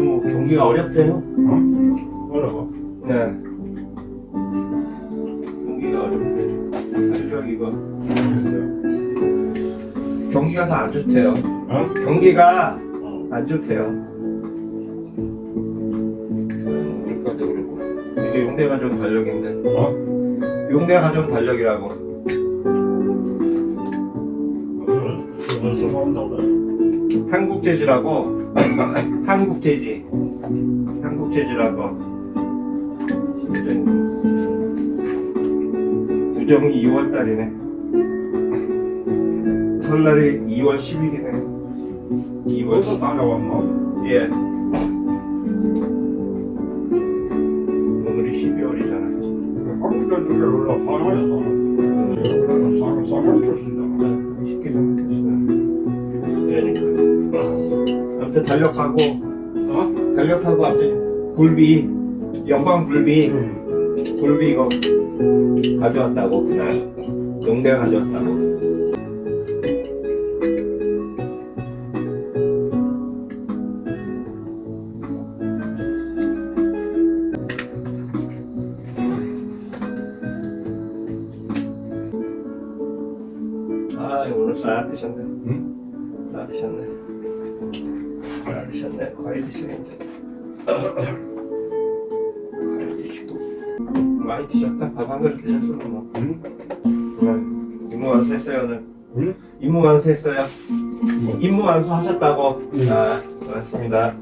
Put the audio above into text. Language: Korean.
뭐 경기가 어렵대요. 어? 어려워. 네. 경기가 어렵대. 이거. 경기가 다 안 좋대요. 어? 경기가 어. 안 좋대요. 물가도 그렇고. 이게 용대 가져온 달력인데. 어? 용대 가져온 달력이라고. 그걸 써본다고 그래. 한국재지라고. 한국재지. 한국재지라고. 구정이 2월 달이네. 설날이 2월 10일이네. 2월 벌써 10일. 다녀왔노? 예. 오늘이 12월이잖아. 한국에 두개 올라 화나서. 올라가 쌍, 쌍을 쳤습니다. 아무튼 달력하고, 어? 달력하고 아무튼 굴비, 영광 굴비, 응. 굴비 이거 가져왔다고, 그날. 용대가 가져왔다고. 아, 오늘 싹 드셨네. 응? 다 드셨네. 다 드셨네. 과일 드셔야지. 과일 드시고. 많이 드셨다. 밥 한 그릇 드셨어, 뭐. 응? 응. 임무 완수했어요, 오늘. 응? 임무 완수했어요. 뭐? 임무 완수하셨다고. 응. 아, 고맙습니다.